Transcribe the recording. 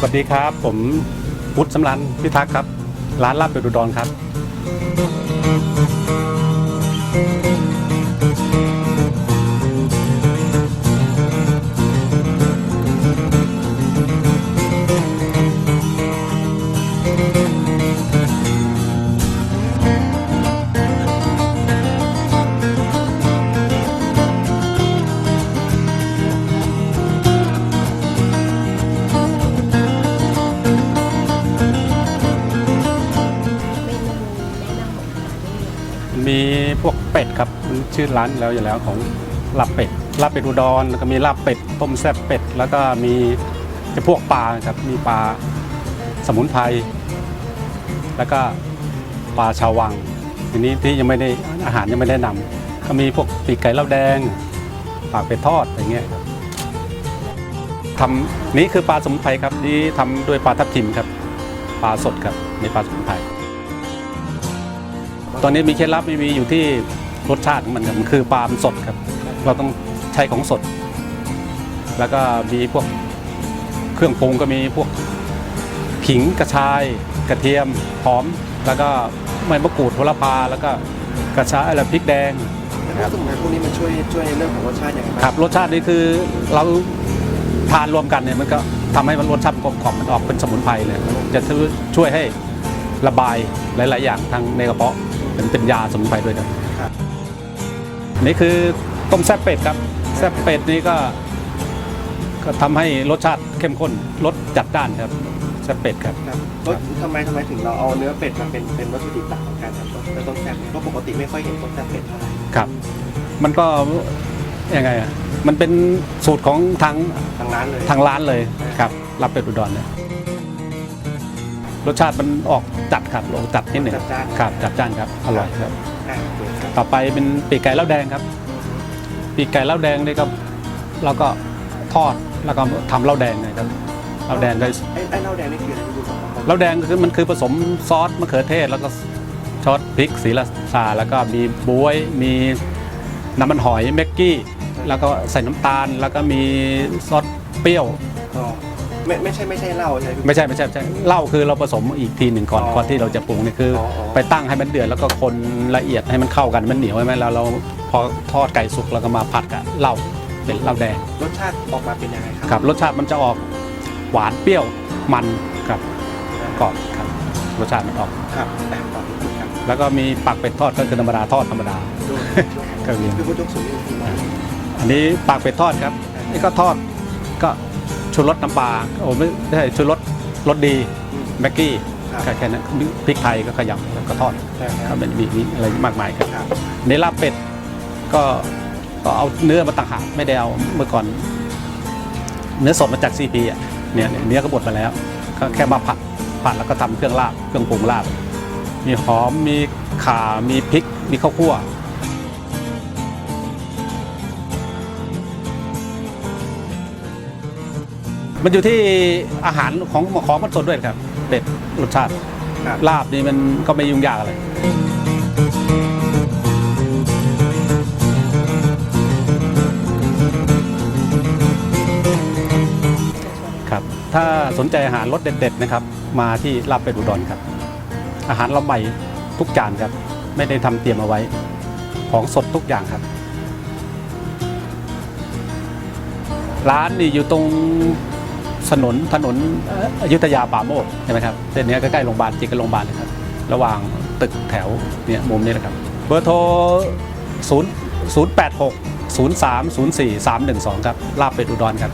สวัสดีครับ ผมพุทธสำรันพิทักษ์ครับ ร้านลาบเป็ดอุดรครับ มีพวกเป็ดครับมันชื่อร้านแล้วอยู่แล้วของลาบเป็ดลาบเป็ดอุดรแล้วก็มีลาบเป็ดต้มแซ่บเป็ด แล้วก็มีจะพวกปลาครับมีปลาสมุนไพรแล้วก็ปลาชาววังทีนี้ที่ยังไม่ได้อาหารยังไม่ได้นำก็มีพวกปีกไก่เหล้าแดงปากเป็ดทอดอะไรเงี้ยครับทำนี่คือปลาสมุนไพรครับที่ทำด้วยปลาทับทิมครับ ปลาสดครับในปลาสมุนไพร ตอนนี้มีเคล็ดลับไม่มีอยู่ที่รสชาติของมันครับมันคือปลามันสดครับ เราต้องใช้ของสด แล้วก็มีพวกเครื่องปรุงก็มีพวกขิงกระชายกระเทียมหอม แล้วก็ใบมะกรูดโหระพาแล้วก็กระชายอะไรพริกแดงแล้วสมุนไพรพวกนี้มันช่วยช่วยในเรื่องของรสชาติอย่างไรบ้างครับรสชาตินี่คือเราทานรวมกันเนี่ยมันก็ทำให้มันรสชาติกลมกล่อมมันออกเป็นสมุนไพรเลยจะช่วยให้ระบายหลาย ๆ อย่างทางในกระเพาะ เป็นเป็นยาสมุนไพรด้วยครับนี่คือต้มแซ่บเป็ดครับ แซ่บเป็ดนี่ก็ ก็ทำให้รสชาติเข้มข้นรสจัดจ้านครับ แซ่บเป็ดครับ ครับรสทำไมทำไมถึงเราเอาเนื้อเป็ดมาเป็นเป็นวัตถุดิบหลักของการทำต้มต้มแซ่บเนี่ยเพราะปกติไม่ค่อยเห็นต้มแซ่บเป็ดเท่าไหร่ครับ มันก็ยังไงอะมันเป็นสูตรของทางทางร้านเลย ทางร้านเลยครับ รับเป็ดอุดรเนี่ย รสชาติมันออกจัดครับออกจัดนิดหนึ่งจัดจ้าน ครับจัดจ้านครับอร่อยครับ อ่าโอเคครับต่อไปเป็นปีกไก่เหล้าแดงครับ ปีกไก่เหล้าแดงนี่ก็เราก็ทอดแล้วก็ทำเหล้าแดงนะครับเหล้าแดงได้ไอ้ไอ้เหล้าแดงนี่คืออะไรที่ดูของเขาเหล้าแดงก็คือมันคือผสมซอสมะเขือเทศ แล้วก็ซอสพริกสีราชาแล้วก็มีบวยมีน้ำมันหอยเมกกี้ แล้วก็ใส่น้ำตาล แล้วก็มีซอสเปรี้ยว อ๋อ ไม่ไม่ใช่ไม่ใช่เหล้าใช่ไหมไม่ใช่ไม่ใช่ไม่ใช่เหล้าคือเราผสมอีกทีหนึ่งก่อนอ๋อก่อนที่เราจะปรุงนี่คืออออ๋อ ไปตั้งให้มันเดือดแล้วก็คนละเอียดให้มันเข้ากันมันเหนียวใช่ไหมแล้วเราพอทอดไก่สุกเราก็มาผัดกับเหล้าเป็นเหล้าแดงรสชาติออกมาเป็นยังไงครัครับรสชาติมันจะออกหวานเปรี้ยวมันครับกรอบครับรสชาติมันออก ครับแต่ต่อที่คุณครับแล้วก็มีปักเป็ดทอดก็คือธรรมดาทอดธรรมดา ดูก็มีคือผู้ยกสูงนี่คือน้อยอันนี้ปักเป็ดทอดครับนี่ก็ทอดก็ ชูรสน้ำปลาโอ้ไม่ใช่ชูรสรสดีแม็กกี้ครับแค่แค่นั้นพริกไทยก็ขยำแล้วก็ทอดใช่คครัรับบมันมีมีอะไรมากมายครับ ครับ ในลาบเป็ดก็ก็เอาเนื้อมาต่างหากไม่ได้เอาเมื่อก่อน เนื้อสดมาจากซีพีอะเนี่ยเนื้อก็บดมาแล้วก็แค่มาผัดผัดแล้วก็ทำเครื่องลาบเครื่องปรุงลาบ มีหอมมีข่ามีพริกมีข้าวคั่ว มันอยู่ที่อาหารของของมันสดด้วยครับ เด็ดรสชาติครับ ลาบนี่มันก็ไม่ยุ่งยากอะไรครับ ถ้าสนใจอาหารรสเด็ด ๆ นะครับ มาที่ลาบเป็ดอุดรครับ อาหารเราใหม่ทุกจานครับ ไม่ได้ทำเตรียมเอาไว้ ของสดทุกอย่างครับ ร้านนี่อยู่ตรง ถนนถนนอยุธยาป่าโมกใช่ไหมครับเส้นนี้ยใกล้ๆโรงพยาบาลจิตกับโรงพยาบาลเลยครับ ระหว่างตึกแถวเนี่ยมุมนี้นะครับ เบอร์โทร 0 0 8 6 0 3 0 4 3 1 2 ครับลาบเป็ดอุดรครับ